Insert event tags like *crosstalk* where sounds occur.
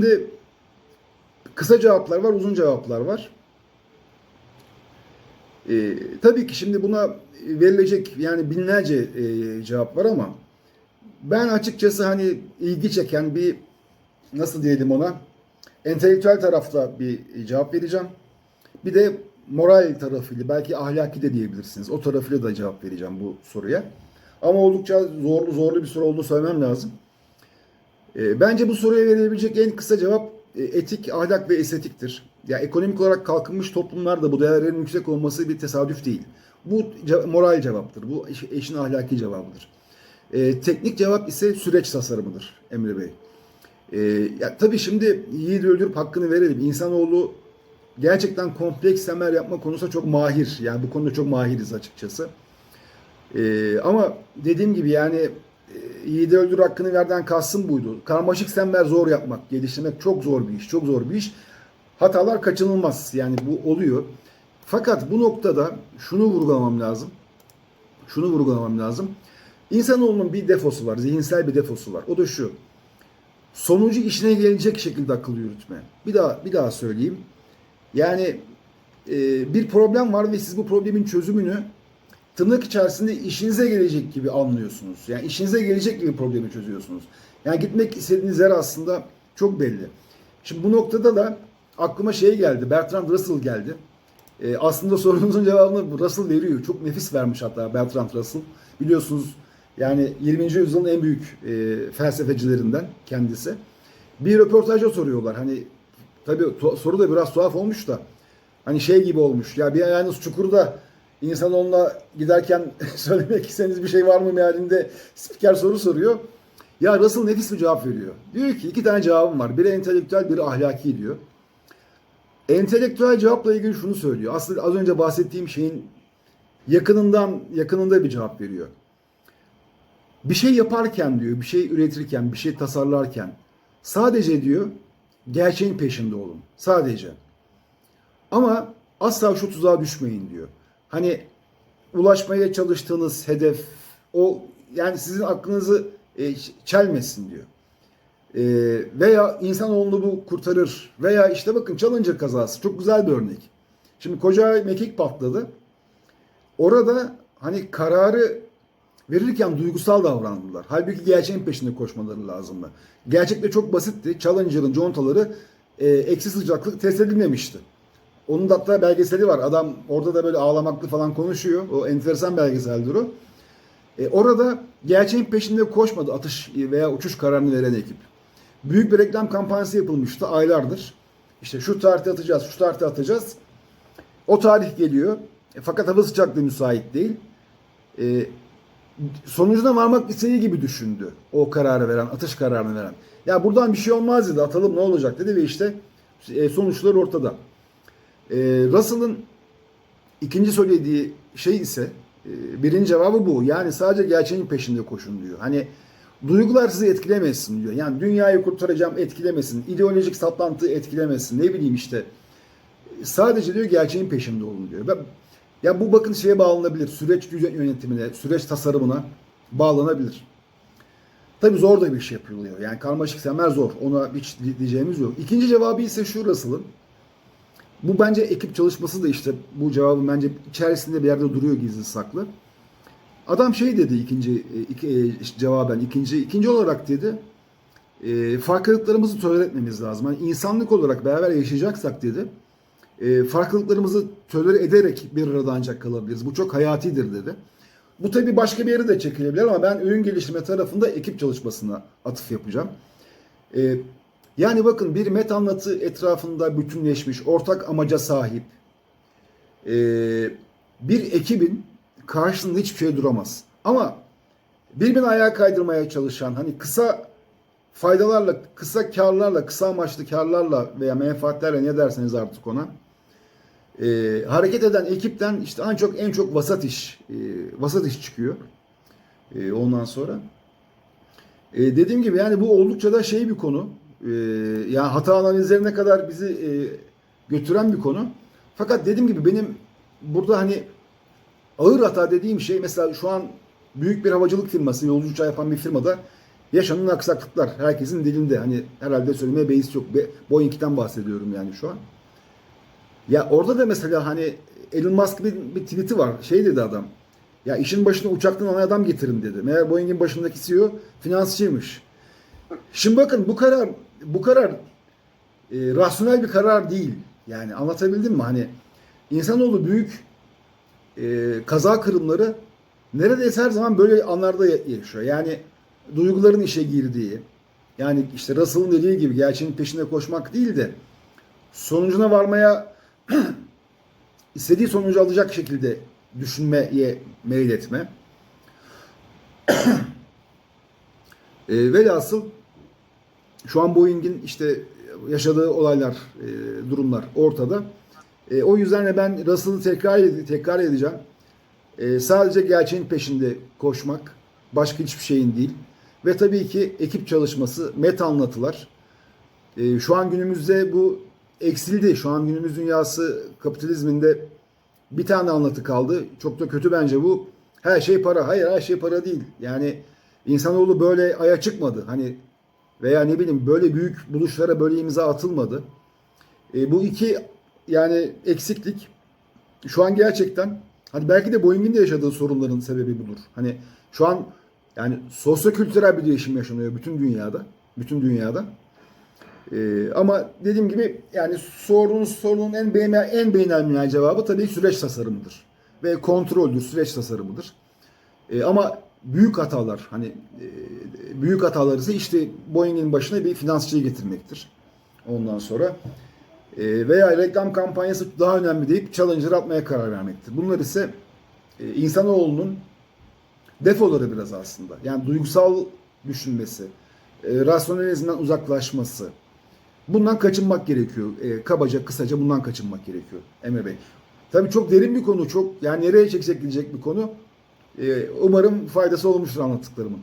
Şimdi kısa cevaplar var, uzun cevaplar var. Ee, tabii ki şimdi buna verilecek yani binlerce e, cevap var ama ben açıkçası hani ilgi çeken bir nasıl diyelim ona entelektüel tarafta bir cevap vereceğim. Bir de moral tarafıyla belki ahlaki de diyebilirsiniz. O tarafıyla da cevap vereceğim bu soruya. Ama oldukça zorlu zorlu bir soru olduğunu söylemem lazım. E, bence bu soruya verilebilecek en kısa cevap e, etik, ahlak ve estetiktir. Ya ekonomik olarak kalkınmış toplumlarda bu değerlerin yüksek olması bir tesadüf değil. Bu ce- moral cevaptır. Bu eş- eşin ahlaki cevabıdır. E, teknik cevap ise süreç tasarımıdır Emre Bey. E, ya tabii şimdi yiğit öldürüp hakkını verelim. İnsanoğlu gerçekten kompleks temel yapma konusunda çok mahir. Yani bu konuda çok mahiriz açıkçası. Ee, ama dediğim gibi yani e, yiğidi öldür hakkını verden kastım buydu. Karmaşık semler zor yapmak, geliştirmek çok zor bir iş, çok zor bir iş. Hatalar kaçınılmaz yani bu oluyor. Fakat bu noktada şunu vurgulamam lazım. Şunu vurgulamam lazım. İnsanoğlunun bir defosu var, zihinsel bir defosu var. O da şu. Sonucu işine gelecek şekilde akıl yürütme. Bir daha bir daha söyleyeyim. Yani e, bir problem var ve siz bu problemin çözümünü tırnak içerisinde işinize gelecek gibi anlıyorsunuz. Yani işinize gelecek gibi problemi çözüyorsunuz. Yani gitmek istediğiniz yer aslında çok belli. Şimdi bu noktada da aklıma şey geldi. Bertrand Russell geldi. Ee, aslında sorunuzun cevabını Russell veriyor. Çok nefis vermiş hatta Bertrand Russell. Biliyorsunuz yani 20. yüzyılın en büyük e, felsefecilerinden kendisi. Bir röportajda soruyorlar. Hani tabii soru da biraz tuhaf olmuş da. Hani şey gibi olmuş. Ya bir ayağınız çukurda insan onunla giderken *laughs* söylemek istediğiniz bir şey var mı mealinde spiker soru soruyor. Ya Russell nefis bir cevap veriyor. Diyor ki iki tane cevabım var. Biri entelektüel, biri ahlaki diyor. Entelektüel cevapla ilgili şunu söylüyor. Aslında az önce bahsettiğim şeyin yakınından yakınında bir cevap veriyor. Bir şey yaparken diyor, bir şey üretirken, bir şey tasarlarken sadece diyor gerçeğin peşinde olun. Sadece. Ama asla şu tuzağa düşmeyin diyor. Hani ulaşmaya çalıştığınız hedef o yani sizin aklınızı e, çelmesin diyor. E, veya insanoğlunu bu kurtarır. Veya işte bakın Challenger kazası çok güzel bir örnek. Şimdi koca mekik patladı. Orada hani kararı verirken duygusal davrandılar. Halbuki gerçeğin peşinde koşmaları lazımdı. Gerçekte çok basitti. Challenger'ın contaları e, eksi sıcaklık test edilmemişti. Onun da hatta belgeseli var. Adam orada da böyle ağlamaklı falan konuşuyor. O enteresan belgeseldir o. E, orada gerçeğin peşinde koşmadı atış veya uçuş kararını veren ekip. Büyük bir reklam kampanyası yapılmıştı aylardır. İşte şu tarihte atacağız, şu tarihte atacağız. O tarih geliyor. E, fakat hava sıcaklığı müsait değil. E, sonucuna varmak istediği gibi düşündü. O kararı veren, atış kararını veren. Ya buradan bir şey olmaz dedi, atalım ne olacak dedi ve işte e, sonuçlar ortada. E, Russell'ın ikinci söylediği şey ise e, birinci cevabı bu. Yani sadece gerçeğin peşinde koşun diyor. Hani duygular sizi etkilemesin diyor. Yani dünyayı kurtaracağım etkilemesin. ideolojik saplantı etkilemesin. Ne bileyim işte. Sadece diyor gerçeğin peşinde olun diyor. Ben, ya bu bakın şeye bağlanabilir. Süreç yönetimine, süreç tasarımına bağlanabilir. Tabi zor da bir şey yapılıyor. Yani karmaşık semer zor. Ona hiç diyeceğimiz yok. İkinci cevabı ise şu Russell'ın. Bu bence ekip çalışması da işte bu cevabın bence içerisinde bir yerde duruyor gizli saklı. Adam şey dedi ikinci iki, e, cevaben ikinci ikinci olarak dedi e, farklılıklarımızı tolere etmemiz lazım. Yani insanlık olarak beraber yaşayacaksak dedi e, farklılıklarımızı tolere ederek bir arada ancak kalabiliriz. Bu çok hayatidir dedi. Bu tabii başka bir yere de çekilebilir ama ben ürün geliştirme tarafında ekip çalışmasına atıf yapacağım. E, yani bakın bir met anlatı etrafında bütünleşmiş, ortak amaca sahip e, bir ekibin karşısında hiçbir şey duramaz. Ama birbirini ayağa kaydırmaya çalışan, hani kısa faydalarla, kısa karlarla, kısa amaçlı karlarla veya menfaatlerle ne derseniz artık ona e, hareket eden ekipten işte en çok en çok vasat iş e, vasat iş çıkıyor. E, ondan sonra e, dediğim gibi yani bu oldukça da şey bir konu. E, yani hata analizlerine kadar bizi e, götüren bir konu. Fakat dediğim gibi benim burada hani ağır hata dediğim şey mesela şu an büyük bir havacılık firması, yolcu uçağı yapan bir firmada yaşanan aksaklıklar herkesin dilinde. Hani herhalde söylemeye beis yok. Be- Boeing'den bahsediyorum yani şu an. Ya orada da mesela hani Elon Musk bir, bir tweet'i var. Şey dedi adam. Ya işin başına uçaktan ana adam getirin dedi. Meğer Boeing'in başındaki CEO finansçıymış. Şimdi bakın bu karar bu karar e, rasyonel bir karar değil. Yani anlatabildim mi? Hani insanoğlu büyük e, kaza kırımları neredeyse her zaman böyle anlarda ya- yaşıyor. Yani duyguların işe girdiği, yani işte Russell'ın dediği gibi gerçeğin peşinde koşmak değil de sonucuna varmaya *clears throat* istediği sonucu alacak şekilde düşünmeye meyletme. *clears throat* e, velhasıl şu an Boeing'in işte yaşadığı olaylar, e, durumlar ortada. E, o yüzden de ben Russell'ı tekrar, tekrar edeceğim. E, sadece gerçeğin peşinde koşmak, başka hiçbir şeyin değil. Ve tabii ki ekip çalışması, meta anlatılar. E, şu an günümüzde bu eksildi. Şu an günümüz dünyası kapitalizminde bir tane anlatı kaldı. Çok da kötü bence bu. Her şey para. Hayır her şey para değil. Yani insanoğlu böyle aya çıkmadı. Hani veya ne bileyim böyle büyük buluşlara böyle imza atılmadı. E, bu iki yani eksiklik şu an gerçekten hani belki de Boeing'in de yaşadığı sorunların sebebi budur. Hani şu an yani sosyokültürel bir değişim yaşanıyor bütün dünyada. Bütün dünyada. Ee, ama dediğim gibi yani sorunun sorunun en beğenilen en beğenilen cevabı tabii süreç tasarımıdır ve kontroldür, süreç tasarımıdır. Ee, ama büyük hatalar hani e, büyük hatalar ise işte Boeing'in başına bir finansçıyı getirmektir. Ondan sonra e, veya reklam kampanyası daha önemli deyip Challenger atmaya karar vermektir. Bunlar ise e, insanoğlunun defoları biraz aslında. Yani duygusal düşünmesi, rasyonalizmden uzaklaşması. Bundan kaçınmak gerekiyor. Kabaca, kısaca bundan kaçınmak gerekiyor Emre Bey. Tabii çok derin bir konu, çok yani nereye çeksek gidecek bir konu. E, umarım faydası olmuştur anlattıklarımın.